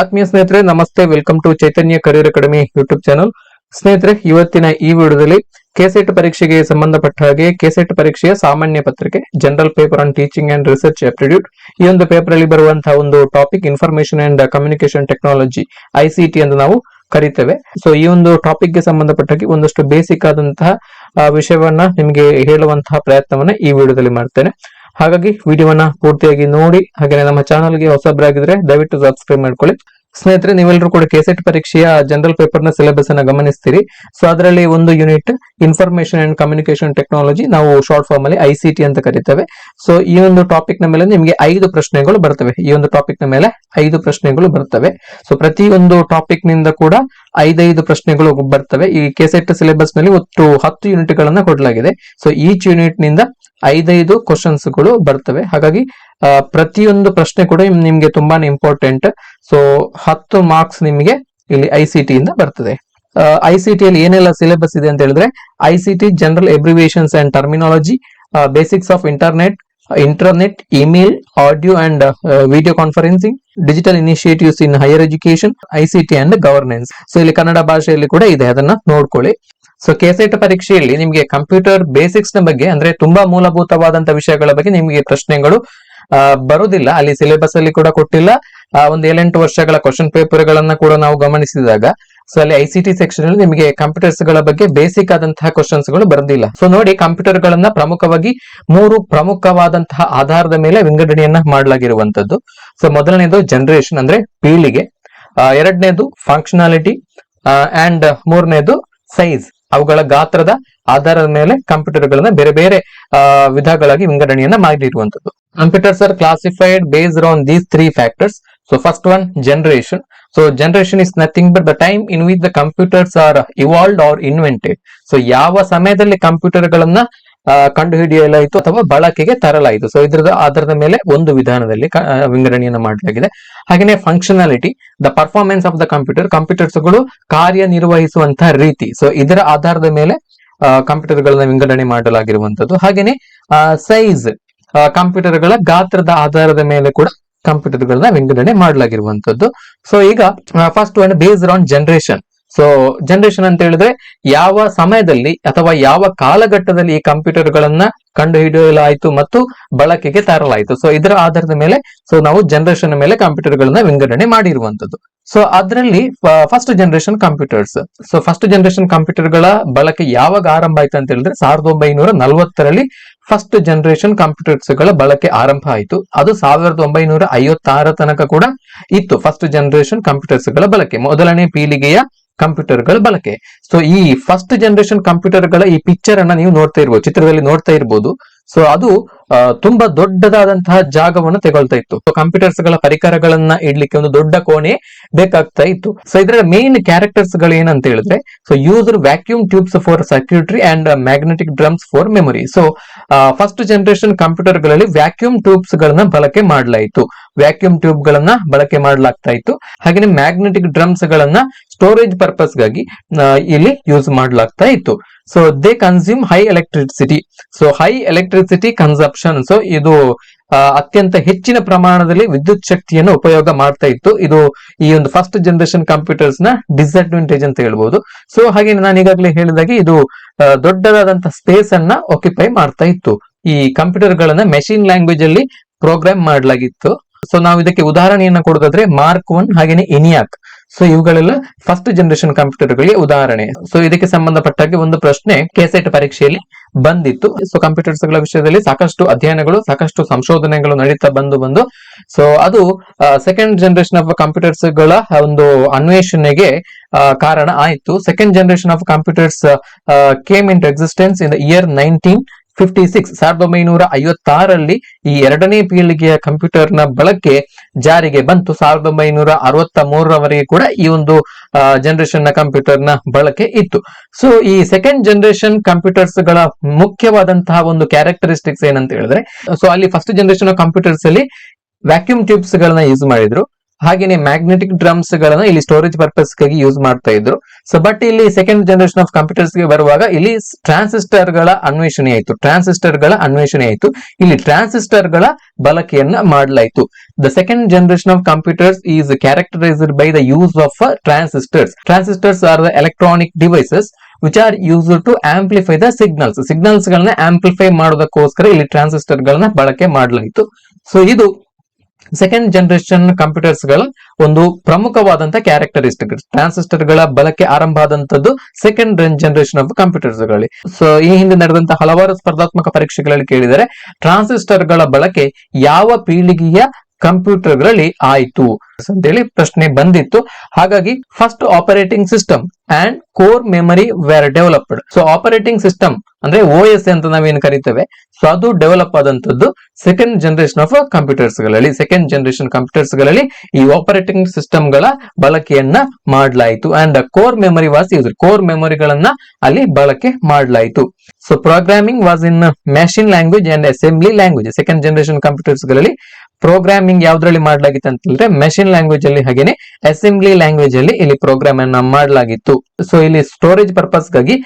ಆತ್ಮೀಯ ಸ್ನೇಹಿತರೆ, ನಮಸ್ತೆ. Welcome to Chaitanya career academy YouTube channel ಸ್ನೇಹಿತರೆ, ಇವತ್ತಿನ ಈ ವಿಡಿಯೋದಲ್ಲಿ ಕೆಸೆಟ್ ಪರೀಕ್ಷೆಗೆ ಸಂಬಂಧಪಟ್ಟ ಹಾಗೆ ಕೆಸೆಟ್ ಪರೀಕ್ಷೆಯ ಸಾಮಾನ್ಯ ಪತ್ರಿಕೆ general paper on teaching and research aptitude ಈ ಒಂದು ಪೇಪರ್ ಅಲ್ಲಿ ಬರುವಂತಹ ಒಂದು topic information and communication technology ICT ಎಂದು ನಾವು ಕರಿತೇವೆ. ಸೊ ಈ ಒಂದು ಟಾಪಿಕ್ಗೆ ಸಂಬಂಧಪಟ್ಟಾಗಿ ಒಂದಷ್ಟು ಬೇಸಿಕ್ ಆದಂತಹ ವಿಷಯವನ್ನ ನಿಮಗೆ ಹೇಳುವಂತಹ ಪ್ರಯತ್ನವನ್ನ ಈ ವಿಡಿಯೋದಲ್ಲಿ ಮಾಡ್ತೇನೆ. ಹಾಗಾಗಿ ವಿಡಿಯೋವನ್ನ ಪೂರ್ತಿಯಾಗಿ ನೋಡಿ ಹಾಗೆ ನಮ್ಮ ಚಾನಲ್ಗೆ ಹೊಸಬ್ರಾಗಿದ್ರೆ ದಯವಿಟ್ಟು ಸಬ್ಸ್ಕ್ರೈಬ್ ಮಾಡ್ಕೊಳ್ಳಿ. ಸ್ನೇಹಿತರೆ ನೀವೆಲ್ಲರೂ ಕೂಡ ಕೆಸೆಟ್ ಪರೀಕ್ಷೆಯ ಜನರಲ್ ಪೇಪರ್ನ ಸಿಲೆಬಸ್ ಅನ್ನ ಗಮನಿಸ್ತೀರಿ. ಸೊ ಅದರಲ್ಲಿ ಒಂದು unit information and communication technology ನಾವು ಶಾರ್ಟ್ ಫಾರ್ಮ್ ಅಲ್ಲಿ ಐಸಿಟಿ ಅಂತ ಕರಿತೇವೆ. ಸೊ ಈ ಒಂದು ಟಾಪಿಕ್ನ ಮೇಲೆ ನಿಮಗೆ ಐದು ಪ್ರಶ್ನೆಗಳು ಬರ್ತವೆ. ಈ ಒಂದು ಟಾಪಿಕ್ನ ಮೇಲೆ ಐದು ಪ್ರಶ್ನೆಗಳು ಬರ್ತವೆ. ಸೊ ಪ್ರತಿ ಒಂದು ಟಾಪಿಕ್ನಿಂದ ಕೂಡ ಐದೈದು ಪ್ರಶ್ನೆಗಳು ಬರ್ತವೆ. ಈ ಕೆಸೆಟ್ ಸಿಲೆಬಸ್ನಲ್ಲಿ ಒಟ್ಟು ಹತ್ತು ಯೂನಿಟ್ ಗಳನ್ನ ಕೊಡಲಾಗಿದೆ. ಸೊ ಈಚ್ ಯೂನಿಟ್ನಿಂದ ಐದೈದು ಕ್ವಶನ್ಸ್ಗಳು ಬರ್ತವೆ. ಹಾಗಾಗಿ ಪ್ರತಿಯೊಂದು ಪ್ರಶ್ನೆ ಕೂಡ ನಿಮ್ಗೆ ತುಂಬಾನೇ ಇಂಪಾರ್ಟೆಂಟ್ ಸೊ ಹತ್ತು ಮಾರ್ಕ್ಸ್ ನಿಮಗೆ ಇಲ್ಲಿ ಐ ಸಿ ಟಿ ಇಂದ ಬರ್ತದೆ. ಐ ಸಿ ಟಿ ಅಲ್ಲಿ ಏನೆಲ್ಲ ಸಿಲೆಬಸ್ ಇದೆ ಅಂತ ಹೇಳಿದ್ರೆ I C T general abbreviations and terminology basics of internet internet email audio and video conferencing digital initiatives in higher education I C T and governance so ಇಲ್ಲಿ ಕನ್ನಡ ಭಾಷೆಯಲ್ಲಿ ಕೂಡ ಇದೆ, ಅದನ್ನ ನೋಡ್ಕೊಳ್ಳಿ. ಸೊ ಕೆಸೆಟ್ ಪರೀಕ್ಷೆಯಲ್ಲಿ ನಿಮಗೆ ಕಂಪ್ಯೂಟರ್ ಬೇಸಿಕ್ಸ್ನ ಬಗ್ಗೆ ಅಂದ್ರೆ ತುಂಬಾ ಮೂಲಭೂತವಾದಂತಹ ವಿಷಯಗಳ ಬಗ್ಗೆ ನಿಮಗೆ ಪ್ರಶ್ನೆಗಳು ಬರುವುದಿಲ್ಲ ಅಲ್ಲಿ ಸಿಲೆಬಸ್ ಅಲ್ಲಿ ಕೂಡ ಕೊಟ್ಟಿಲ್ಲ. ಆ, ಒಂದು ಏಳೆಂಟು ವರ್ಷಗಳ ಕ್ವಶನ್ ಪೇಪರ್ ಗಳನ್ನ ಕೂಡ ನಾವು ಗಮನಿಸಿದಾಗ ಸೊ ಅಲ್ಲಿ ಐ ಸಿ ಟಿ ಸೆಕ್ಷನ್ ಅಲ್ಲಿ ನಿಮಗೆ ಕಂಪ್ಯೂಟರ್ಸ್ಗಳ ಬಗ್ಗೆ ಬೇಸಿಕ್ ಆದಂತಹ ಕ್ವಶನ್ಸ್ಗಳು ಬರೆದಿಲ್ಲ. ಸೊ ನೋಡಿ ಕಂಪ್ಯೂಟರ್ ಗಳನ್ನ ಪ್ರಮುಖವಾಗಿ ಮೂರು ಪ್ರಮುಖವಾದಂತಹ ಆಧಾರದ ಮೇಲೆ ವಿಂಗಡಣೆಯನ್ನ ಮಾಡಲಾಗಿರುವಂತದ್ದು. ಸೊ ಮೊದಲನೇದು ಜನರೇಷನ್ ಅಂದ್ರೆ ಪೀಳಿಗೆ ಎರಡನೇದು ಫಂಕ್ಷನಾಲಿಟಿ ಅಂಡ್ ಮೂರನೇದು ಸೈಜ್ ಅವುಗಳ ಗಾತ್ರದ ಆಧಾರದ ಮೇಲೆ ಕಂಪ್ಯೂಟರ್ ಗಳನ್ನ ಬೇರೆ ಬೇರೆ ವಿಧಗಳಾಗಿ ವಿಂಗಡಣೆಯನ್ನ ಮಾಡಿರುವಂತದ್ದು. Computers are classified based on these three factors so first one, generation. So, generation is nothing but the time in which the computers are evolved or invented. So, ಯಾವ ಸಮಯದಲ್ಲಿ ಕಂಪ್ಯೂಟರ್ ಗಳನ್ನ ಕಂಡು ಕಂಡುಹಿಡಿಯಲಾಯಿತು ಅಥವಾ ಬಳಕೆಗೆ ತರಲಾಯಿತು ಸೊ ಇದ್ರ ಆಧಾರದ ಮೇಲೆ ಒಂದು ವಿಧಾನದಲ್ಲಿ ವಿಂಗಡಣೆಯನ್ನ ಮಾಡಲಾಗಿದೆ ಹಾಗೆಯೇ functionality the performance of the computer ಕಂಪ್ಯೂಟರ್ಸ್ಗಳು ಕಾರ್ಯನಿರ್ವಹಿಸುವಂತಹ ರೀತಿ ಸೊ ಇದರ ಆಧಾರದ ಮೇಲೆ ಕಂಪ್ಯೂಟರ್ ಗಳನ್ನ ವಿಂಗಡಣೆ ಮಾಡಲಾಗಿರುವಂತದ್ದು ಹಾಗೆಯೇ ಸೈಜ್ ಕಂಪ್ಯೂಟರ್ಗಳ ಗಾತ್ರದ ಆಧಾರದ ಮೇಲೆ ಕೂಡ ಕಂಪ್ಯೂಟರ್ ಗಳನ್ನ ವಿಂಗಡಣೆ ಮಾಡಲಾಗಿರುವಂತದ್ದು. ಸೊ ಈಗ first one based on generation so generation ಅಂತ ಹೇಳಿದ್ರೆ ಯಾವ ಸಮಯದಲ್ಲಿ ಅಥವಾ ಯಾವ ಕಾಲಘಟ್ಟದಲ್ಲಿ ಈ ಕಂಪ್ಯೂಟರ್ ಗಳನ್ನ ಕಂಡುಹಿಡಿಯಲಾಯಿತು ಮತ್ತು ಬಳಕೆಗೆ ತರಲಾಯಿತು. ಸೊ ಇದರ ಆಧಾರದ ಮೇಲೆ ಸೊ ನಾವು ಜನರೇಷನ್ ಮೇಲೆ ಕಂಪ್ಯೂಟರ್ ಗಳನ್ನ ವಿಂಗಡಣೆ ಮಾಡಿರುವಂತದ್ದು. ಸೊ ಅದರಲ್ಲಿ first generation computers so first generation ಕಂಪ್ಯೂಟರ್ಗಳ ಬಳಕೆ ಯಾವಾಗ ಆರಂಭ ಆಯ್ತು ಅಂತ ಹೇಳಿದ್ರೆ ಸಾವಿರದ ಒಂಬೈನೂರ ನಲವತ್ತರಲ್ಲಿ ಫಸ್ಟ್ ಜನರೇಷನ್ ಕಂಪ್ಯೂಟರ್ಸ್ಗಳ ಬಳಕೆ ಆರಂಭ ಆಯಿತು. ಅದು ಸಾವಿರದ ಒಂಬೈನೂರ ಐವತ್ತಾರ ತನಕ ಕೂಡ ಇತ್ತು ಫಸ್ಟ್ ಜನರೇಷನ್ ಕಂಪ್ಯೂಟರ್ಸ್ಗಳ ಬಳಕೆ. ಮೊದಲನೇ ಪೀಳಿಗೆಯ ಕಂಪ್ಯೂಟರ್ಗಳ ಬಳಕೆ. ಸೊ ಈ ಫಸ್ಟ್ ಜನರೇಷನ್ ಕಂಪ್ಯೂಟರ್ಗಳ ಈ ಪಿಕ್ಚರ್ ಅನ್ನ ನೀವು ನೋಡ್ತಾ ಇರ್ಬೋದು, ಚಿತ್ರದಲ್ಲಿ ನೋಡ್ತಾ ಇರ್ಬೋದು. ಸೊ ಅದು ತುಂಬಾ ದೊಡ್ಡದಾದಂತಹ ಜಾಗವನ್ನು ತಗೊಳ್ತಾ ಇತ್ತು. ಕಂಪ್ಯೂಟರ್ಸ್ಗಳ ಪರಿಕರಗಳನ್ನ ಇಡ್ಲಿಕ್ಕೆ ಒಂದು ದೊಡ್ಡ ಕೋಣೆ ಬೇಕಾಗ್ತಾ ಇತ್ತು. ಸೊ ಇದರ ಮೇನ್ ಕ್ಯಾರೆಕ್ಟರ್ಸ್ಗಳು ಏನಂತ ಹೇಳಿದ್ರೆ so user vacuum tubes for circuitry and magnetic drums for memory so first generation ಕಂಪ್ಯೂಟರ್ಗಳಲ್ಲಿ vacuum tubes ಗಳನ್ನ ಬಳಕೆ ಮಾಡಲಾಯಿತು. ವ್ಯಾಕ್ಯೂಮ್ ಟ್ಯೂಬ್ ಗಳನ್ನ ಬಳಕೆ ಮಾಡಲಾಗ್ತಾ ಇತ್ತು. ಹಾಗೆ ಮ್ಯಾಗ್ನೆಟಿಕ್ ಡ್ರಮ್ಸ್ ಗಳನ್ನ ಸ್ಟೋರೇಜ್ ಪರ್ಪಸ್ಗಾಗಿ ಇಲ್ಲಿ ಯೂಸ್ ಮಾಡಲಾಗ್ತಾ ಇತ್ತು. So they consume high electricity so high electricity consumption so ಇದು ಅತ್ಯಂತ ಹೆಚ್ಚಿನ ಪ್ರಮಾಣದಲ್ಲಿ ವಿದ್ಯುತ್ ಶಕ್ತಿಯನ್ನು ಉಪಯೋಗ ಮಾಡ್ತಾ ಇತ್ತು. ಇದು ಈ ಒಂದು ಫಸ್ಟ್ ಜನರೇಷನ್ ಕಂಪ್ಯೂಟರ್ಸ್ನ ಡಿಸ್ಅಡ್ವಾಂಟೇಜ್ ಅಂತ ಹೇಳ್ಬಹುದು ಸೊ ಹಾಗೆ ನಾನು ಈಗಾಗಲೇ ಹೇಳಿದಾಗೆ ಇದು ದೊಡ್ಡದಾದಂತಹ ಸ್ಪೇಸ್ ಅನ್ನ ಆಕ್ಯುಪೈ ಮಾಡ್ತಾ ಇತ್ತು. ಈ ಕಂಪ್ಯೂಟರ್ ಗಳನ್ನ ಮೆಷಿನ್ ಲ್ಯಾಂಗ್ವೇಜ್ ಅಲ್ಲಿ ಪ್ರೋಗ್ರಾಮ್ ಮಾಡಲಾಗಿತ್ತು. ಸೊ ನಾವು ಇದಕ್ಕೆ ಉದಾಹರಣೆಯನ್ನ ಕೊಡೋದಾದ್ರೆ ಮಾರ್ಕ್ ಒನ್ ಹಾಗೇನೆ ಎನಿಯಾಕ್ ಸೊ ಇವುಗಳೆಲ್ಲ ಫಸ್ಟ್ ಜನರೇಷನ್ ಕಂಪ್ಯೂಟರ್ ಗಳಿಗೆ ಉದಾಹರಣೆ. ಸೊ ಇದಕ್ಕೆ ಸಂಬಂಧಪಟ್ಟಾಗಿ ಒಂದು ಪ್ರಶ್ನೆ ಕೆಸೆಟ್ ಪರೀಕ್ಷೆಯಲ್ಲಿ ಬಂದಿತ್ತು. ಸೊ ಕಂಪ್ಯೂಟರ್ಸ್ಗಳ ವಿಷಯದಲ್ಲಿ ಸಾಕಷ್ಟು ಅಧ್ಯಯನಗಳು, ಸಾಕಷ್ಟು ಸಂಶೋಧನೆಗಳು ನಡೀತಾ ಬಂದು ಬಂದು. ಸೊ ಅದು ಸೆಕೆಂಡ್ ಜನರೇಷನ್ ಆಫ್ ಕಂಪ್ಯೂಟರ್ಸ್ಗಳ ಒಂದು ಅನ್ವೇಷಣೆಗೆ ಕಾರಣ ಆಯಿತು. Second generation of computers came in existence in the year nineteen fifty six ಸಾವಿರದ ಒಂಬೈನೂರ ಐವತ್ತಾರಲ್ಲಿ ಈ ಎರಡನೇ ಪೀಳಿಗೆಯ ಕಂಪ್ಯೂಟರ್ನ ಬಳಕೆ ಜಾರಿಗೆ ಬಂತು. ಸಾವಿರದ ಒಂಬೈನೂರ ಅರವತ್ತ ಮೂರರವರೆಗೆ ಕೂಡ ಈ ಒಂದು ಜನರೇಷನ್ನ ಕಂಪ್ಯೂಟರ್ನ ಬಳಕೆ ಇತ್ತು. ಸೊ ಈ ಸೆಕೆಂಡ್ ಜನರೇಷನ್ ಕಂಪ್ಯೂಟರ್ಸ್ಗಳ ಮುಖ್ಯವಾದಂತಹ ಒಂದು ಕ್ಯಾರೆಕ್ಟರಿಸ್ಟಿಕ್ಸ್ ಏನಂತ ಹೇಳಿದ್ರೆ ಸೊ ಅಲ್ಲಿ ಫಸ್ಟ್ ಜನರೇಷನ್ ಕಂಪ್ಯೂಟರ್ಸ್ ಅಲ್ಲಿ ವ್ಯಾಕ್ಯೂಮ್ ಟ್ಯೂಬ್ಸ್ ಗಳನ್ನ ಯೂಸ್ ಮಾಡಿದ್ರು. ಹಾಗೇನೆ ಮ್ಯಾಗ್ನೆಟಿಕ್ ಡ್ರಮ್ಸ್ ಗಳನ್ನ ಇಲ್ಲಿ ಸ್ಟೋರೇಜ್ ಪರ್ಪಸ್ಗಾಗಿ ಯೂಸ್ ಮಾಡ್ತಾ ಇದ್ರು. ಸೊ ಬಟ್ ಇಲ್ಲಿ ಸೆಕೆಂಡ್ ಜನರೇಷನ್ ಆಫ್ ಕಂಪ್ಯೂಟರ್ಸ್ಗೆ ಬರುವಾಗ ಇಲ್ಲಿ ಟ್ರಾನ್ಸಿಸ್ಟರ್ಗಳ ಅನ್ವೇಷಣೆ ಆಯಿತು. ಟ್ರಾನ್ಸಿಸ್ಟರ್ಗಳ ಅನ್ವೇಷಣೆ ಆಯಿತು. ಇಲ್ಲಿ ಟ್ರಾನ್ಸಿಸ್ಟರ್ಗಳ ಬಳಕೆಯನ್ನ ಮಾಡಲಾಯಿತು. The second generation of computers is characterised by the use of transistors transistors are the electronic devices which are use to amplify the signals signals ಗಳನ್ನ ಆಂಪ್ಲಿಫೈ ಮಾಡೋದಕ್ಕೋಸ್ಕರ ಇಲ್ಲಿ ಟ್ರಾನ್ಸಿಸ್ಟರ್ ಗಳನ್ನ ಬಳಕೆ ಮಾಡಲಾಯಿತು. ಸೊ ಇದು ಸೆಕೆಂಡ್ ಜನರೇಷನ್ ಕಂಪ್ಯೂಟರ್ಸ್ಗಳ ಒಂದು ಪ್ರಮುಖವಾದಂತ ಕ್ಯಾರೆಕ್ಟರಿಸ್ಟಿಕ್ ಟ್ರಾನ್ಸಿಸ್ಟರ್ಗಳ ಬಳಕೆ ಆರಂಭ ಆದಂತದ್ದು ಸೆಕೆಂಡ್ ಜನರೇಷನ್ ಆಫ್ ಕಂಪ್ಯೂಟರ್ಸ್ಗಳಲ್ಲಿ ಸೊ ಈ ಹಿಂದೆ ನಡೆದಂತಹ ಹಲವಾರು ಸ್ಪರ್ಧಾತ್ಮಕ ಪರೀಕ್ಷೆಗಳಲ್ಲಿ ಕೇಳಿದರೆ ಟ್ರಾನ್ಸಿಸ್ಟರ್ಗಳ ಬಳಕೆ ಯಾವ ಪೀಳಿಗೆಯ ಕಂಪ್ಯೂಟರ್ಗಳಲ್ಲಿ ಆಯಿತು ಅಂತೇಳಿ ಪ್ರಶ್ನೆ ಬಂದಿತ್ತು. ಹಾಗಾಗಿ first operating system and core memory were developed so operating system ಅಂದ್ರೆ ಓ ಎಸ್ ಅಂತ ನಾವೇನ್ ಕರಿತೇವೆ? ಸೊ ಅದು ಡೆವಲಪ್ ಆದಂತದ್ದು ಸೆಕೆಂಡ್ ಜನರೇಷನ್ ಆಫ್ ಕಂಪ್ಯೂಟರ್ಸ್ಗಳಲ್ಲಿ ಸೆಕೆಂಡ್ ಜನರೇಷನ್ ಕಂಪ್ಯೂಟರ್ಸ್ಗಳಲ್ಲಿ ಈ ಆಪರೇಟಿಂಗ್ ಸಿಸ್ಟಮ್ಗಳ ಬಳಕೆಯನ್ನ ಮಾಡಲಾಯಿತು. And core memory was use core ಮೆಮೊರಿಗಳನ್ನ ಅಲ್ಲಿ ಬಳಕೆ ಮಾಡಲಾಯಿತು. So programming was in machine language and assembly language second generation ಕಂಪ್ಯೂಟರ್ಸ್ಗಳಲ್ಲಿ programming ಯಾವ್ದ್ರಲ್ಲಿ ಮಾಡಲಾಗಿತ್ತು ಅಂತಂದ್ರೆ ಮೆಷಿನ್ ಲ್ಯಾಂಗ್ವೇಜ್ ಅಲ್ಲಿ ಹಾಗೇನೆ ಅಸೆಂಬ್ಲಿ ಲ್ಯಾಂಗ್ವೇಜ್ ಅಲ್ಲಿ ಇಲ್ಲಿ ಪ್ರೋಗ್ರಾಮ್ ಅನ್ನ ಮಾಡಲಾಗಿತ್ತು. ಸೊ ಇಲ್ಲಿ ಸ್ಟೋರೇಜ್ ಪರ್ಪಸ್ಗಾಗಿ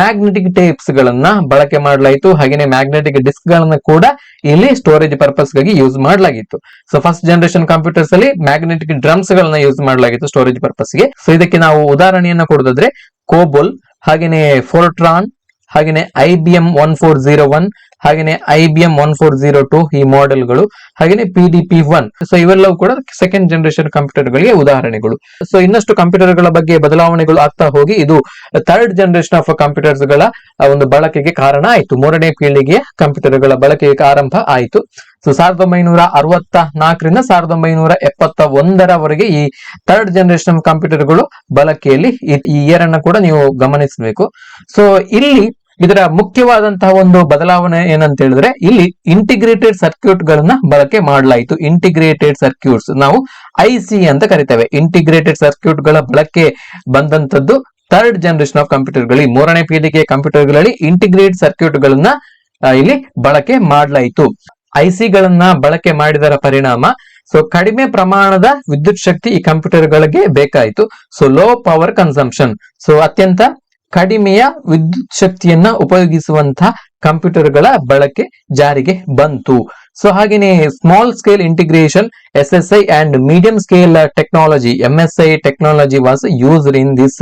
ಮ್ಯಾಗ್ನೆಟಿಕ್ ಟೇಪ್ಸ್ ಗಳನ್ನ ಬಳಕೆ ಮಾಡಲಾಯಿತು. ಹಾಗೇನೆ ಮ್ಯಾಗ್ನೆಟಿಕ್ ಡಿಸ್ಕ್ ಗಳನ್ನ ಕೂಡ ಇಲ್ಲಿ ಸ್ಟೋರೇಜ್ ಪರ್ಪಸ್ಗಾಗಿ ಯೂಸ್ ಮಾಡಲಾಗಿತ್ತು. ಸೊ ಫಸ್ಟ್ ಜನರೇಷನ್ ಕಂಪ್ಯೂಟರ್ಸ್ ಅಲ್ಲಿ ಮ್ಯಾಗ್ನೆಟಿಕ್ ಡ್ರಮ್ಸ್ ಗಳನ್ನ ಯೂಸ್ ಮಾಡಲಾಗಿತ್ತು ಸ್ಟೋರೇಜ್ ಪರ್ಪಸ್ಗೆ. ಸೊ ಇದಕ್ಕೆ ನಾವು ಉದಾಹರಣೆಯನ್ನ ಕೊಡೋದಾದ್ರೆ ಕೋಬೋಲ್ ಹಾಗೇನೆ ಫೋರ್ಟ್ರಾನ್ ಹಾಗೇನೆ I B M one four zero one ಹಾಗೇನೆ I B M one four zero two ಈ ಮಾಡೆಲ್ಗಳು ಹಾಗೇನೆ P D P one so ಇವೆಲ್ಲವೂ ಕೂಡ ಸೆಕೆಂಡ್ ಜನರೇಷನ್ ಕಂಪ್ಯೂಟರ್ ಗಳಿಗೆ ಉದಾಹರಣೆಗಳು. ಸೊ ಇನ್ನಷ್ಟು ಕಂಪ್ಯೂಟರ್ಗಳ ಬಗ್ಗೆ ಬದಲಾವಣೆಗಳು ಆಗ್ತಾ ಹೋಗಿ, ಇದು ಥರ್ಡ್ ಜನರೇಷನ್ ಆಫ್ ಕಂಪ್ಯೂಟರ್ಸ್ಗಳ ಒಂದು ಬಳಕೆಗೆ ಕಾರಣ ಆಯಿತು. ಮೂರನೇ ಪೀಳಿಗೆಯ ಕಂಪ್ಯೂಟರ್ಗಳ ಬಳಕೆಗೆ ಆರಂಭ ಆಯಿತು. ಸೊ ಸಾವಿರದ ಒಂಬೈನೂರ ಅರವತ್ತ ನಾಲ್ಕರಿಂದ ಸಾವಿರದ ಒಂಬೈನೂರ ಎಪ್ಪತ್ತ ಒಂದರವರೆಗೆ ಈ ಥರ್ಡ್ ಜನರೇಷನ್ ಕಂಪ್ಯೂಟರ್ಗಳು ಬಳಕೆಯಲ್ಲಿ ಈ- ಈ ಇಯರ್ ಅನ್ನ ಕೂಡ ನೀವು ಗಮನಿಸಬೇಕು. ಸೊ ಇಲ್ಲಿ ಇದರ ಮುಖ್ಯವಾದಂತಹ ಒಂದು ಬದಲಾವಣೆ ಏನಂತ ಹೇಳಿದ್ರೆ ಇಲ್ಲಿ ಇಂಟಿಗ್ರೇಟೆಡ್ ಸರ್ಕ್ಯೂಟ್ ಗಳನ್ನ ಬಳಕೆ ಮಾಡಲಾಯಿತು. ಇಂಟಿಗ್ರೇಟೆಡ್ ಸರ್ಕ್ಯೂಟ್ಸ್ ನಾವು ಐ ಸಿ ಅಂತ ಕರಿತೇವೆ. ಇಂಟಿಗ್ರೇಟೆಡ್ ಸರ್ಕ್ಯೂಟ್ಗಳ ಬಳಕೆ ಬಂದಂತದ್ದು ಥರ್ಡ್ ಜನರೇಷನ್ ಆಫ್ ಕಂಪ್ಯೂಟರ್ಗಳಲ್ಲಿ ಮೂರನೇ ಪೀಳಿಗೆ ಕಂಪ್ಯೂಟರ್ಗಳಲ್ಲಿ ಇಂಟಿಗ್ರೇಟ್ ಸರ್ಕ್ಯೂಟ್ ಗಳನ್ನ ಇಲ್ಲಿ ಬಳಕೆ ಮಾಡಲಾಯಿತು. ಐಸಿ ಗಳನ್ನ ಬಳಕೆ ಮಾಡಿದರ ಪರಿಣಾಮ ಸೊ ಕಡಿಮೆ ಪ್ರಮಾಣದ ವಿದ್ಯುತ್ ಶಕ್ತಿ ಈ ಕಂಪ್ಯೂಟರ್ ಗಳಿಗೆ ಬೇಕಾಯಿತು. So low power consumption so ಅತ್ಯಂತ ಕಡಿಮೆಯ ವಿದ್ಯುತ್ ಶಕ್ತಿಯನ್ನ ಉಪಯೋಗಿಸುವಂತಹ ಕಂಪ್ಯೂಟರ್ಗಳ ಬಳಕೆ ಜಾರಿಗೆ ಬಂತು. ಸೊ, ಹಾಗೇನೆ small scale integration S S I and medium scale technology M S I technology was used in this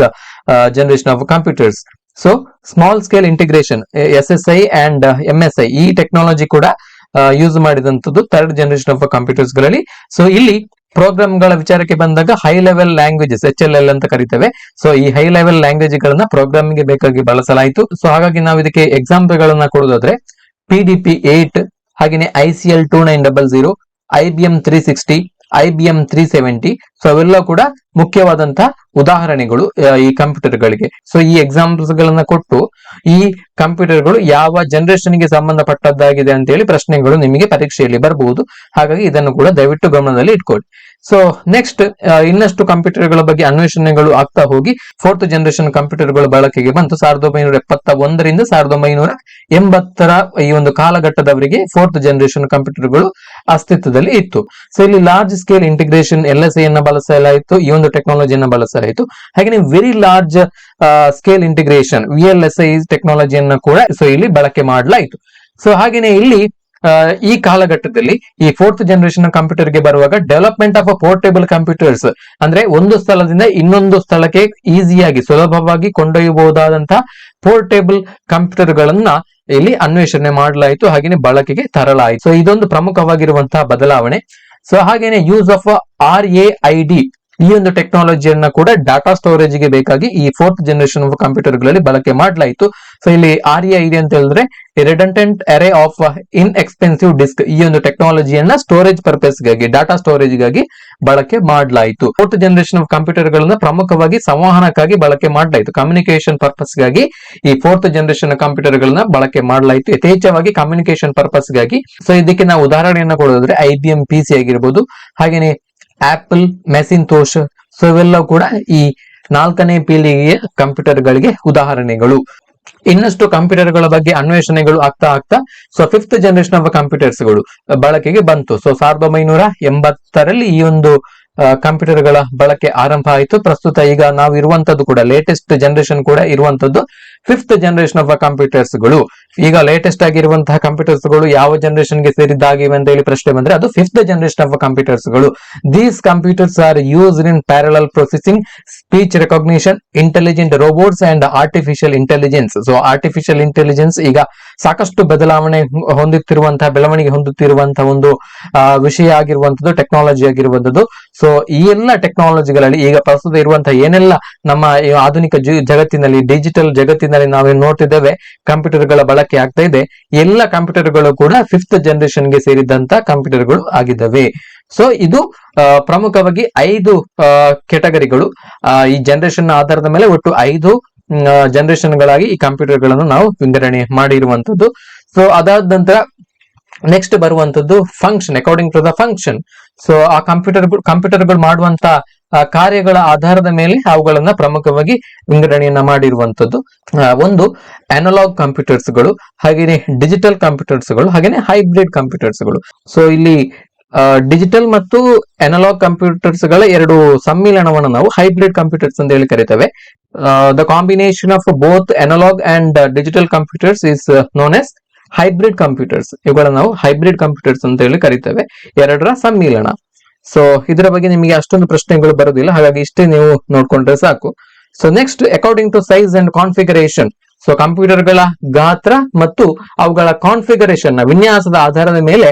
generation of computers so small scale integration S S I and M S I ಈ technology ಕೂಡ use ಮಾಡಿದಂತದ್ದು third generation of ಕಂಪ್ಯೂಟರ್ಸ್ಗಳಲ್ಲಿ. So ಇಲ್ಲಿ ಪ್ರೋಗ್ರಾಮ್ಗಳ ವಿಚಾರಕ್ಕೆ ಬಂದಾಗ high level languages H L L ಅಂತ ಕರಿತೇವೆ. ಸೊ ಈ ಹೈ ಲೆವೆಲ್ ಲ್ಯಾಂಗ್ವೇಜ್ ಗಳನ್ನ ಪ್ರೋಗ್ರಾಮಿಂಗ್ಗೆ ಬೇಕಾಗಿ ಬಳಸಲಾಯಿತು. ಸೊ ಹಾಗಾಗಿ ನಾವು ಇದಕ್ಕೆ ಎಕ್ಸಾಂಪಲ್ ಗಳನ್ನ ಕೊಡೋದಾದ್ರೆ ಪಿ ಡಿ ಪಿ ಏಟ್ ಹಾಗೆಯೇ I C L two nine double zero I B M three sixty I B M three seventy so ಅವೆಲ್ಲ ಕೂಡ ಮುಖ್ಯವಾದಂತಹ ಉದಾಹರಣೆಗಳು ಈ ಕಂಪ್ಯೂಟರ್ ಗಳಿಗೆ ಸೊ ಈ ಎಕ್ಸಾಂಪಲ್ಸ್ ಗಳನ್ನ ಕೊಟ್ಟು ಈ ಕಂಪ್ಯೂಟರ್ಗಳು ಯಾವ ಜನರೇಷನ್ಗೆ ಸಂಬಂಧಪಟ್ಟದ್ದಾಗಿದೆ ಅಂತ ಹೇಳಿ ಪ್ರಶ್ನೆಗಳು ನಿಮಗೆ ಪರೀಕ್ಷೆಯಲ್ಲಿ ಬರಬಹುದು ಹಾಗಾಗಿ ಇದನ್ನು ಕೂಡ ದಯವಿಟ್ಟು ಗಮನದಲ್ಲಿ ಇಟ್ಕೊಳ್ಳಿ. ಸೊ ನೆಕ್ಸ್ಟ್ ಇನ್ನಷ್ಟು ಕಂಪ್ಯೂಟರ್ಗಳ ಬಗ್ಗೆ ಅನ್ವೇಷಣೆಗಳು ಆಗ್ತಾ ಹೋಗಿ ಫೋರ್ತ್ ಜನರೇಷನ್ ಕಂಪ್ಯೂಟರ್ಗಳು ಬಳಕೆಗೆ ಬಂತು. ಸಾವಿರದ ಒಂಬೈನೂರ ಎಪ್ಪತ್ತ ಒಂದರಿಂದ ಸಾವಿರದ ಒಂಬೈನೂರ ಎಂಬತ್ತರ ಈ ಒಂದು ಕಾಲಘಟ್ಟದವರಿಗೆ ಫೋರ್ತ್ ಜನರೇಷನ್ ಕಂಪ್ಯೂಟರ್ಗಳು ಅಸ್ತಿತ್ವದಲ್ಲಿ ಇತ್ತು. ಸೊ ಇಲ್ಲಿ large scale integration L S ಅನ್ನ ಬಳಸಲಾಯಿತು, ಈ ಒಂದು ಟೆಕ್ನಾಲಜಿಯನ್ನು ಬಳಸಲಾಯಿತು. ಹಾಗೆ very large scale integration V L S I ಟೆಕ್ನಾಲಜಿಯನ್ನು ಕೂಡ ಸೊ ಇಲ್ಲಿ ಬಳಕೆ ಮಾಡಲಾಯಿತು. ಸೊ ಹಾಗೇನೆ ಇಲ್ಲಿ ಈ ಕಾಲಘಟ್ಟದಲ್ಲಿ ಈ ಫೋರ್ತ್ ಜನರೇಷನ್ ಕಂಪ್ಯೂಟರ್ಗೆ ಬರುವಾಗ ಡೆವಲಪ್ಮೆಂಟ್ ಆಫ್ ಪೋರ್ಟೇಬಲ್ ಕಂಪ್ಯೂಟರ್ಸ್ ಅಂದ್ರೆ ಒಂದು ಸ್ಥಳದಿಂದ ಇನ್ನೊಂದು ಸ್ಥಳಕ್ಕೆ ಈಸಿಯಾಗಿ ಸುಲಭವಾಗಿ ಕೊಂಡೊಯ್ಯಬಹುದಾದಂತಹ ಪೋರ್ಟೇಬಲ್ ಕಂಪ್ಯೂಟರ್ ಗಳನ್ನ ಇಲ್ಲಿ ಅನ್ವೇಷಣೆ ಮಾಡಲಾಯಿತು, ಹಾಗೇನೆ ಬಳಕೆಗೆ ತರಲಾಯಿತು. ಸೊ ಇದೊಂದು ಪ್ರಮುಖವಾಗಿರುವಂತಹ ಬದಲಾವಣೆ. ಸೊ ಹಾಗೇನೆ use of R A I D ಈ ಒಂದು ಟೆಕ್ನಾಲಜಿಯನ್ನ ಕೂಡ ಡಾಟಾ ಸ್ಟೋರೇಜ್ಗೆ ಬೇಕಾಗಿ ಈ ಫೋರ್ತ್ ಜನರೇಷನ್ ಆಫ್ ಕಂಪ್ಯೂಟರ್ಗಳಲ್ಲಿ ಬಳಕೆ ಮಾಡಲಾಯಿತು. ಸೊ ಇಲ್ಲಿ ಆರ್ ಎ ಐಡಿ ಅಂತ ಹೇಳಿದ್ರೆ ರಿಡಂಟೆಂಟ್ ಎರೆ ಆಫ್ ಇನ್ ಎಕ್ಸ್ಪೆನ್ಸಿವ್ ಡಿಸ್ಕ್ ಈ ಒಂದು ಟೆಕ್ನಾಲಜಿಯನ್ನ ಸ್ಟೋರೇಜ್ ಪರ್ಪಸ್ಗಾಗಿ ಡಾಟಾ ಸ್ಟೋರೇಜ್ಗಾಗಿ ಬಳಕೆ ಮಾಡಲಾಯಿತು. ಫೋರ್ತ್ ಜನರೇಷನ್ ಆಫ್ ಕಂಪ್ಯೂಟರ್ ಗಳನ್ನ ಪ್ರಮುಖವಾಗಿ ಸಂವಹನಕ್ಕಾಗಿ ಬಳಕೆ ಮಾಡಲಾಯಿತು. ಕಮ್ಯುನಿಕೇಶನ್ ಪರ್ಪಸ್ಗಾಗಿ ಈ ಫೋರ್ತ್ ಜನರೇಷನ್ ಕಂಪ್ಯೂಟರ್ ಗಳನ್ನ ಬಳಕೆ ಮಾಡಲಾಯಿತು. ಯಥೇಚ್ಛವಾಗಿ ಕಮ್ಯುನಿಕೇಶನ್ ಪರ್ಪಸ್ಗಾಗಿ ಸೊ ಇದಕ್ಕೆ ನಾವು ಉದಾಹರಣೆಯನ್ನು ಕೊಡೋದ್ರೆ I B M P C ಆಗಿರ್ಬೋದು, ಹಾಗೇನೆ ಆಪಲ್ ಮೆಸಿನ್ತೋಶ್ ಸೊ ಇವೆಲ್ಲವೂ ಕೂಡ ಈ ನಾಲ್ಕನೇ ಪೀಳಿಗೆಯ ಕಂಪ್ಯೂಟರ್ ಗಳಿಗೆ ಉದಾಹರಣೆಗಳು. ಇನ್ನಷ್ಟು ಕಂಪ್ಯೂಟರ್ಗಳ ಬಗ್ಗೆ ಅನ್ವೇಷಣೆಗಳು ಆಗ್ತಾ ಆಗ್ತಾ ಸೊ ಫಿಫ್ತ್ ಜನರೇಷನ್ ಆಫ್ ಕಂಪ್ಯೂಟರ್ಸ್ಗಳು ಬಳಕೆಗೆ ಬಂತು. ಸೊ ಸಾವಿರದ ಒಂಬೈನೂರ ಎಂಬತ್ತರಲ್ಲಿ ಈ ಒಂದು ಕಂಪ್ಯೂಟರ್ಗಳ ಬಳಕೆ ಆರಂಭ ಆಯಿತು. ಪ್ರಸ್ತುತ ಈಗ ನಾವು ಇರುವಂತದ್ದು ಕೂಡ ಲೇಟೆಸ್ಟ್ ಜನರೇಷನ್ ಕೂಡ ಇರುವಂತದ್ದು ಫಿಫ್ತ್ ಜನರೇಷನ್ ಆಫ್ ಕಂಪ್ಯೂಟರ್ಸ್ಗಳು. ಈಗ ಲೇಟೆಸ್ಟ್ ಆಗಿರುವಂತಹ ಕಂಪ್ಯೂಟರ್ಸ್ಗಳು ಯಾವ ಜನರೇಷನ್ಗೆ ಸೇರಿದ್ದಾಗಿವೆ ಅಂತ ಹೇಳಿ ಪ್ರಶ್ನೆ ಬಂದ್ರೆ ಅದು fifth generation of ಕಂಪ್ಯೂಟರ್ಸ್ಗಳು. These computers are use in parallel processing speech recognition intelligent robots and artificial intelligence so artificial intelligence ಈಗ ಸಾಕಷ್ಟು ಬದಲಾವಣೆ ಹೊಂದುತ್ತಿರುವಂತಹ, ಬೆಳವಣಿಗೆ ಹೊಂದುತ್ತಿರುವಂತಹ ಒಂದು ವಿಷಯ ಆಗಿರುವಂತದ್ದು ಟೆಕ್ನಾಲಜಿ ಆಗಿರುವಂತದ್ದು ಸೊ ಈ ಎಲ್ಲ ಟೆಕ್ನಾಲಜಿಗಳಲ್ಲಿ ಈಗ ಪ್ರಸ್ತುತ ಇರುವಂತಹ ಏನೆಲ್ಲ ನಮ್ಮ ಆಧುನಿಕ ಜಗತ್ತಿನಲ್ಲಿ ಡಿಜಿಟಲ್ ಜಗತ್ತಿನಲ್ಲಿ ನಾವೇನು ನೋಡ್ತಿದ್ದೇವೆ, ಕಂಪ್ಯೂಟರ್ಗಳ ಬಳಕೆ ಆಗ್ತಾ ಇದೆ. ಎಲ್ಲ ಕಂಪ್ಯೂಟರ್ಗಳು ಕೂಡ ಫಿಫ್ತ್ ಜನರೇಷನ್ಗೆ ಸೇರಿದಂತ ಕಂಪ್ಯೂಟರ್ಗಳು ಆಗಿದ್ದಾವೆ. ಸೊ ಇದು ಪ್ರಮುಖವಾಗಿ ಐದು ಕೆಟಗರಿಗಳು ಈ ಜನರೇಷನ್ ಆಧಾರದ ಮೇಲೆ ಒಟ್ಟು ಐದು ಜನರೇಷನ್ ಗಳಾಗಿ ಈ ಕಂಪ್ಯೂಟರ್ಗಳನ್ನು ನಾವು ವಿಂಗಡಣೆ ಮಾಡಿರುವಂತದ್ದು ಸೊ ಅದಾದ ನಂತರ ನೆಕ್ಸ್ಟ್ ಬರುವಂತದ್ದು function according to the function so ಆ ಕಂಪ್ಯೂಟರ್ ಕಂಪ್ಯೂಟರ್ಗಳು ಮಾಡುವಂತ ಕಾರ್ಯಗಳ ಆಧಾರದ ಮೇಲೆ ಅವುಗಳನ್ನ ಪ್ರಮುಖವಾಗಿ ವಿಂಗಡಣೆಯನ್ನ ಮಾಡಿರುವಂತದ್ದು ಆ, ಒಂದು ಅನಲಾಗ್ ಕಂಪ್ಯೂಟರ್ಸ್ಗಳು ಹಾಗೇನೆ ಡಿಜಿಟಲ್ ಕಂಪ್ಯೂಟರ್ಸ್ಗಳು ಹಾಗೇನೆ ಹೈಬ್ರಿಡ್ ಕಂಪ್ಯೂಟರ್ಸ್ಗಳು. ಸೊ ಇಲ್ಲಿ ಡಿಜಿಟಲ್ ಮತ್ತು ಅನಲಾಗ್ ಕಂಪ್ಯೂಟರ್ಸ್ಗಳ ಎರಡು ಸಮ್ಮಿಲನವನ್ನು ನಾವು ಹೈಬ್ರಿಡ್ ಕಂಪ್ಯೂಟರ್ಸ್ ಅಂತ ಹೇಳಿ ಕರಿತೇವೆ. The combination of both analogue and digital computers is known as hybrid computers ಇವುಗಳನ್ನ ನಾವು ಹೈಬ್ರಿಡ್ ಕಂಪ್ಯೂಟರ್ಸ್ ಅಂತ ಹೇಳಿ ಕರಿತೇವೆ. ಎರಡರ ಸಮ್ಮಿಲನ. ಸೊ ಇದರ ಬಗ್ಗೆ ನಿಮಗೆ ಅಷ್ಟೊಂದು ಪ್ರಶ್ನೆಗಳು ಬರೋದಿಲ್ಲ. ಹಾಗಾಗಿ ಇಷ್ಟೇ ನೀವು ನೋಡ್ಕೊಂಡ್ರೆ ಸಾಕು. So next according to size and configuration so ಕಂಪ್ಯೂಟರ್ಗಳ ಗಾತ್ರ ಮತ್ತು ಅವುಗಳ ಕಾನ್ಫಿಗರೇಷನ್ ವಿನ್ಯಾಸದ ಆಧಾರದ ಮೇಲೆ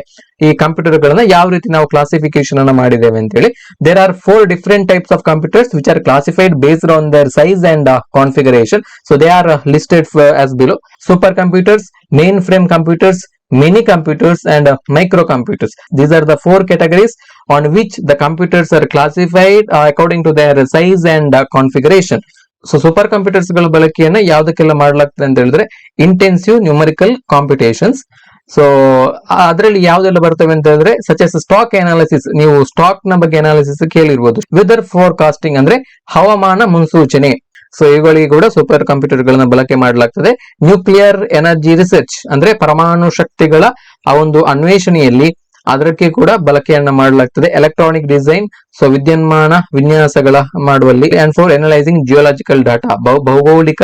ಈ ಕಂಪ್ಯೂಟರ್ ಗಳನ್ನ ಯಾವ ರೀತಿ ನಾವು ಕ್ಲಾಸಿಫಿಕೇಶನ್ ಅನ್ನ ಮಾಡಿದ್ದೇವೆ ಅಂತ ಹೇಳಿ there are four different types of computers which are classified based on their size and configuration so they are listed as below super computers main frame computers mini computers and micro computers these are the four categories. On which the computers are classified uh, according to their size and uh, configuration. So super ಕಂಪ್ಯೂಟರ್ಸ್ಗಳ ಬಳಕೆಯನ್ನ ಯಾವ್ದಕ್ಕೆಲ್ಲ ಮಾಡಲಾಗ್ತದೆ ಅಂತ ಹೇಳಿದ್ರೆ intensive numerical competitions so ಅದರಲ್ಲಿ ಯಾವ್ದೆಲ್ಲ ಬರ್ತವೆ ಅಂತ ಹೇಳಿದ್ರೆ such as stock analysis ನೀವು ಸ್ಟಾಕ್ನ ಬಗ್ಗೆ ಅನಾಲಿಸಿಸ್ ಕೇಳಿರ್ಬೋದು. ವೆದರ್ ಫೋರ್ಕಾಸ್ಟಿಂಗ್ ಅಂದ್ರೆ ಹವಾಮಾನ ಮುನ್ಸೂಚನೆ. ಸೊ ಇವುಗಳಿಗೆ ಕೂಡ ಸೂಪರ್ ಕಂಪ್ಯೂಟರ್ ಗಳನ್ನ ಬಳಕೆ ಮಾಡಲಾಗ್ತದೆ. ನ್ಯೂಕ್ಲಿಯರ್ ಎನರ್ಜಿ ರಿಸರ್ಚ್ ಅಂದ್ರೆ ಪರಮಾಣು ಶಕ್ತಿಗಳ ಆ ಒಂದು ಅನ್ವೇಷಣೆಯಲ್ಲಿ ಅದಕ್ಕೆ ಕೂಡ ಬಳಕೆಯನ್ನ ಮಾಡಲಾಗ್ತದೆ. ಎಲೆಕ್ಟ್ರಾನಿಕ್ ಡಿಸೈನ್ ಸೊ ವಿದ್ಯನ್ಮಾನ ವಿನ್ಯಾಸಗಳ ಮಾಡುವಲ್ಲಿ and for analysing geological data ಭೌಗೋಳಿಕ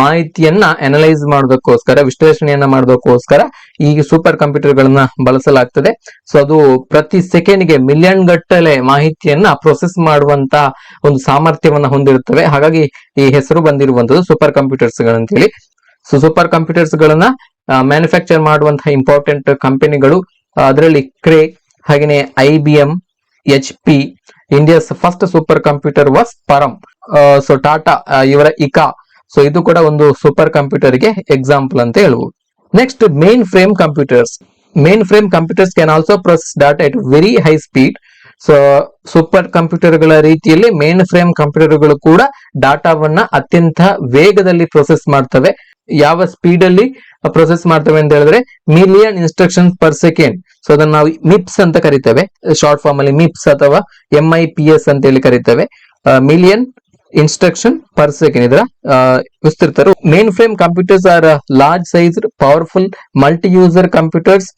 ಮಾಹಿತಿಯನ್ನ ಅನಲೈಸ್ ಮಾಡೋದಕ್ಕೋಸ್ಕರ, ವಿಶ್ಲೇಷಣೆಯನ್ನ ಮಾಡೋದಕ್ಕೋಸ್ಕರ ಈ ಸೂಪರ್ ಕಂಪ್ಯೂಟರ್ ಗಳನ್ನ ಬಳಸಲಾಗ್ತದೆ. ಸೊ ಅದು ಪ್ರತಿ ಸೆಕೆಂಡ್ಗೆ ಮಿಲಿಯನ್ ಗಟ್ಟಲೆ ಮಾಹಿತಿಯನ್ನ ಪ್ರೊಸೆಸ್ ಮಾಡುವಂತ ಒಂದು ಸಾಮರ್ಥ್ಯವನ್ನ ಹೊಂದಿರುತ್ತವೆ. ಹಾಗಾಗಿ ಈ ಹೆಸರು ಬಂದಿರುವಂತದ್ದು ಸೂಪರ್ ಕಂಪ್ಯೂಟರ್ಸ್ ಗಳಂತೇಳಿ. ಸೊ ಸೂಪರ್ ಕಂಪ್ಯೂಟರ್ಸ್ ಗಳನ್ನ ಮ್ಯಾನುಫ್ಯಾಕ್ಚರ್ ಮಾಡುವಂತಹ ಇಂಪಾರ್ಟೆಂಟ್ ಕಂಪನಿಗಳು ಅದರಲ್ಲಿ ಕ್ರೇ ಹಾಗೆಯೇ I B M, H P, India's first super computer was PARAM. So Tata ಇವರ ಇಕಾ. ಸೊ ಇದು ಕೂಡ ಒಂದು ಸೂಪರ್ ಕಂಪ್ಯೂಟರ್ಗೆ ಎಕ್ಸಾಂಪಲ್ ಅಂತ ಹೇಳ್ಬೋದು. Next main frame computers main frame computers can also process data at very high speed so super ಕಂಪ್ಯೂಟರ್ಗಳ ರೀತಿಯಲ್ಲಿ main frame ಕಂಪ್ಯೂಟರ್ಗಳು ಕೂಡ ಡಾಟಾವನ್ನ ಅತ್ಯಂತ ವೇಗದಲ್ಲಿ ಪ್ರೊಸೆಸ್ ಮಾಡ್ತವೆ. ಯಾವ ಸ್ಪೀಡ್ ಅಲ್ಲಿ? ಪ್ರೊಸೆಸ್ ಮಾಡ್ತೇವೆ ಅಂತ ಹೇಳಿದ್ರೆ million instruction per second so ಅದನ್ನ ನಾವು ಮಿಪ್ಸ್ ಅಂತ ಕರಿತೇವೆ. ಶಾರ್ಟ್ ಫಾರ್ಮ್ ಅಲ್ಲಿ ಮಿಪ್ಸ್ ಅಥವಾ ಎಂ ಐ ಪಿ ಎಸ್ ಅಂತ ಹೇಳಿ ಕರಿತೇವೆ. ಮಿಲಿಯನ್ ಇನ್ಸ್ಟ್ರಕ್ಷನ್ ಪರ್ ಸೆಕೆಂಡ್ ಇದರ ವಿಸ್ತೃತರು. Main frame computers are large size powerful multi user computers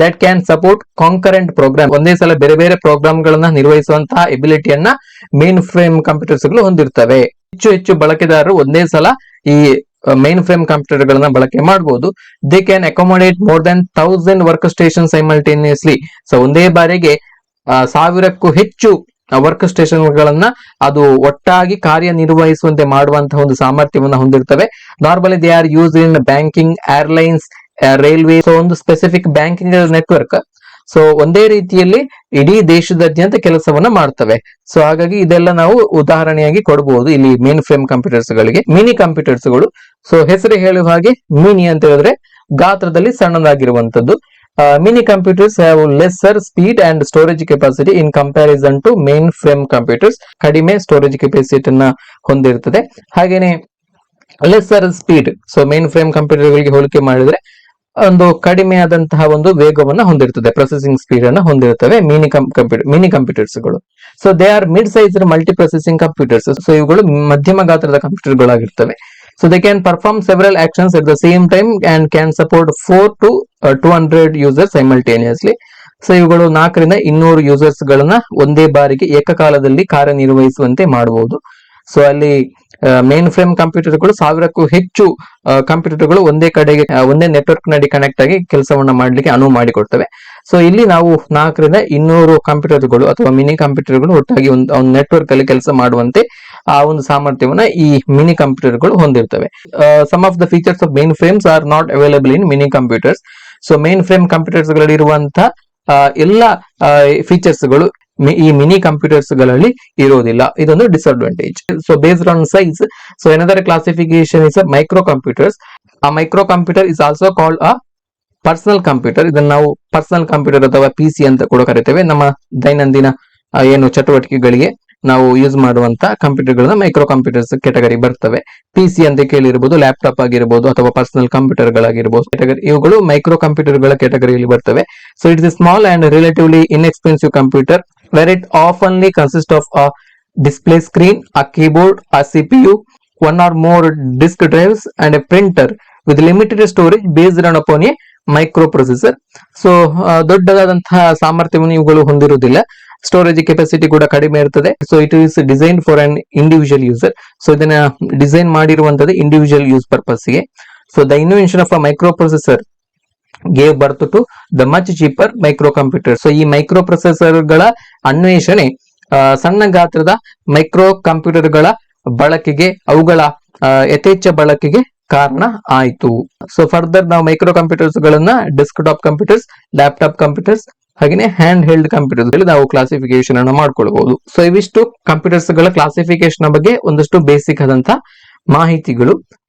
that can support concurrent program ಒಂದೇ ಸಲ ಬೇರೆ ಬೇರೆ ಪ್ರೋಗ್ರಾಮ್ ಗಳನ್ನ ನಿರ್ವಹಿಸುವಂತಹ ಎಬಿಲಿಟಿಯನ್ನ ಮೇನ್ ಫ್ರೇಮ್ ಕಂಪ್ಯೂಟರ್ಸ್ಗಳು ಹೊಂದಿರ್ತವೆ. ಹೆಚ್ಚು ಹೆಚ್ಚು ಬಳಕೆದಾರರು ಒಂದೇ ಸಲ ಈ ಮೈನ್ ಫ್ರೇಮ್ ಕಂಪ್ಯೂಟರ್ ಗಳನ್ನ ಬಳಕೆ ಮಾಡಬಹುದು they can accommodate more than thousand work station simultaneously so ಒಂದೇ ಬಾರಿಗೆ ಸಾವಿರಕ್ಕೂ ಹೆಚ್ಚು ವರ್ಕ್ ಸ್ಟೇಷನ್ ಗಳನ್ನ ಅದು ಒಟ್ಟಾಗಿ ಕಾರ್ಯನಿರ್ವಹಿಸುವಂತೆ ಮಾಡುವಂತಹ ಒಂದು ಸಾಮರ್ಥ್ಯವನ್ನು ಹೊಂದಿರ್ತವೆ. Normally they are use in banking airlines railway so ಒಂದು ಸ್ಪೆಸಿಫಿಕ್ ಬ್ಯಾಂಕಿಂಗ್ ನೆಟ್ವರ್ಕ್ ಸೊ ಒಂದೇ ರೀತಿಯಲ್ಲಿ ಇಡೀ ದೇಶದಾದ್ಯಂತ ಕೆಲಸವನ್ನ ಮಾಡ್ತವೆ. ಸೊ ಹಾಗಾಗಿ ಇದೆಲ್ಲ ನಾವು ಉದಾಹರಣೆಯಾಗಿ ಕೊಡಬಹುದು ಇಲ್ಲಿ ಮೇನ್ ಫ್ರೇಮ್ ಕಂಪ್ಯೂಟರ್ಸ್ ಗಳಿಗೆ ಮಿನಿ ಕಂಪ್ಯೂಟರ್ಸ್ಗಳು. ಸೊ ಹೆಸರು ಹೇಳುವ ಹಾಗೆ ಮಿನಿ ಅಂತ ಹೇಳಿದ್ರೆ ಗಾತ್ರದಲ್ಲಿ ಸಣ್ಣದಾಗಿರುವಂತದ್ದು mini computers have lesser speed and storage capacity in comparison to main frame computers ಕಡಿಮೆ ಸ್ಟೋರೇಜ್ ಕೆಪಾಸಿಟಿಯನ್ನ ಹೊಂದಿರುತ್ತದೆ ಹಾಗೇನೆ lesser speed so main frame computer ಗಳಿಗೆ ಹೋಲಿಕೆ ಮಾಡಿದ್ರೆ ಒಂದು ಕಡಿಮೆ ಆದಂತಹ ಒಂದು ವೇಗವನ್ನು ಹೊಂದಿರ್ತದೆ ಪ್ರೊಸೆಸಿಂಗ್ ಸ್ಪೀಡ್ ಅನ್ನು ಹೊಂದಿರುತ್ತವೆ mini computer mini ಕಂಪ್ಯೂಟರ್ಸ್ಗಳು. So they are mid size multi processing computers so ಇವುಗಳು ಮಧ್ಯಮ ಗಾತ್ರದ computer ಗಳಾಗಿರ್ತವೆ so they can perform several actions at the same time and can support four to two hundred user simultaneously so ಇವುಗಳು ನಾಲ್ಕರಿಂದ ಇನ್ನೂರು users ಗಳನ್ನ ಒಂದೇ ಬಾರಿಗೆ ಏಕಕಾಲದಲ್ಲಿ ಕಾರ್ಯನಿರ್ವಹಿಸುವಂತೆ ಮಾಡಬಹುದು ಸೊ ಅಲ್ಲಿ ಮೇನ್ ಫ್ರೇಮ್ ಕಂಪ್ಯೂಟರ್ಗಳು ಸಾವಿರಕ್ಕೂ ಹೆಚ್ಚು ಕಂಪ್ಯೂಟರ್ಗಳು ಒಂದೇ ಕಡೆಗೆ ಒಂದೇ ನೆಟ್ವರ್ಕ್ ನಡಿ ಕನೆಕ್ಟ್ ಆಗಿ ಕೆಲಸವನ್ನ ಮಾಡ್ಲಿಕ್ಕೆ ಅನುವು ಮಾಡಿಕೊಡ್ತವೆ. ಸೊ ಇಲ್ಲಿ ನಾವು ನಾಲ್ಕರಿಂದ ಇನ್ನೂರು ಕಂಪ್ಯೂಟರ್ಗಳು ಅಥವಾ ಮಿನಿ ಕಂಪ್ಯೂಟರ್ಗಳು ಒಟ್ಟಾಗಿ ಒಂದು ನೆಟ್ವರ್ಕ್ ಅಲ್ಲಿ ಕೆಲಸ ಮಾಡುವಂತೆ ಆ ಒಂದು ಸಾಮರ್ಥ್ಯವನ್ನ ಈ ಮಿನಿ ಕಂಪ್ಯೂಟರ್ಗಳು ಹೊಂದಿರ್ತವೆ. Some of the features of main frames are not available in mini computers so main frame computers ಗಳಿರುವಂತಹ ಎಲ್ಲ ಫೀಚರ್ಸ್ಗಳು ಈ ಮಿನಿ ಕಂಪ್ಯೂಟರ್ಸ್ಗಳಲ್ಲಿ ಇರೋದಿಲ್ಲ. ಇದೊಂದು disadvantage so based on size so ಏನಾದರೆ classification is micro computers a micro computer is also called a personal computer ಇದನ್ನ ನಾವು personal computer ಅಥವಾ P C ಅಂತ ಕೂಡ ಕರಿತೇವೆ. ನಮ್ಮ ದೈನಂದಿನ ಏನು ಚಟುವಟಿಕೆಗಳಿಗೆ ನಾವು ಯೂಸ್ ಮಾಡುವಂತ ಕಂಪ್ಯೂಟರ್ಗಳನ್ನ ಮೈಕ್ರೋ ಕಂಪ್ಯೂಟರ್ಸ್ ಕೆಟಗರಿ ಬರ್ತವೆ. ಪಿ ಸಿ ಅಂತ ಕೇಳಿರ್ಬೋದು ಲ್ಯಾಪ್ಟಾಪ್ ಆಗಿರ್ಬೋದು, ಅಥವಾ ಪರ್ಸನಲ್ ಕಂಪ್ಯೂಟರ್ ಗಳಾಗಿರ್ಬೋದು ಕೆಟಗರಿ ಇವುಗಳು ಮೈಕ್ರೋ ಕಂಪ್ಯೂಟರ್ಗಳ ಕೆಟಗರಿಯಲ್ಲಿ ಬರ್ತವೆ so it's a small and relatively inexpensive computer where it ಆಫನ್ಲಿ consist of a display screen, a keyboard, a CPU, one or more disk drives, and a printer with limited storage based on upon a microprocessor so ದೊಡ್ಡದಾದಂತಹ ಸಾಮರ್ಥ್ಯವನ್ನು ಇವುಗಳು ಹೊಂದಿರುವುದಿಲ್ಲ. Storage capacity ಕೂಡ ಕಡಿಮೆ ಇರ್ತದೆ. So it is design for an individual user so ಇದನ್ನ design ಮಾಡಿರುವಂತದ್ದು individual use ಪರ್ಪಸ್ಗೆ. So the invention of a microprocessor gave birth to the much cheaper micro computer so ಈ ಮೈಕ್ರೋ ಪ್ರೊಸೆಸರ್ಗಳ ಅನ್ವೇಷಣೆ ಸಣ್ಣ ಗಾತ್ರದ ಮೈಕ್ರೋ ಕಂಪ್ಯೂಟರ್ಗಳ ಬಳಕೆಗೆ, ಅವುಗಳ ಯಥೇಚ್ಛ ಬಳಕೆಗೆ ಕಾರಣ ಆಯಿತು. ಸೊ ಫರ್ದರ್ ನಾವು ಮೈಕ್ರೋ ಕಂಪ್ಯೂಟರ್ಸ್ ಗಳನ್ನ ಡೆಸ್ಕ್ಟಾಪ್ ಕಂಪ್ಯೂಟರ್ಸ್ ಲ್ಯಾಪ್ಟಾಪ್ ಕಂಪ್ಯೂಟರ್ಸ್ ಹಾಗೆ ಹ್ಯಾಂಡ್ ಹೆಲ್ಡ್ ಕಂಪ್ಯೂಟರ್ಸ್ ನಾವು ಕ್ಲಾಸಿಫಿಕೇಶನ್ ಅನ್ನು ಮಾಡ್ಕೊಳ್ಬಹುದು ಸೊ ಇವಿಷ್ಟು ಕಂಪ್ಯೂಟರ್ಸ್ಗಳ ಕ್ಲಾಸಿಫಿಕೇಶನ್ ಬಗ್ಗೆ ಒಂದಷ್ಟು ಬೇಸಿಕ್ ಆದಂತಹ ಮಾಹಿತಿಗಳು.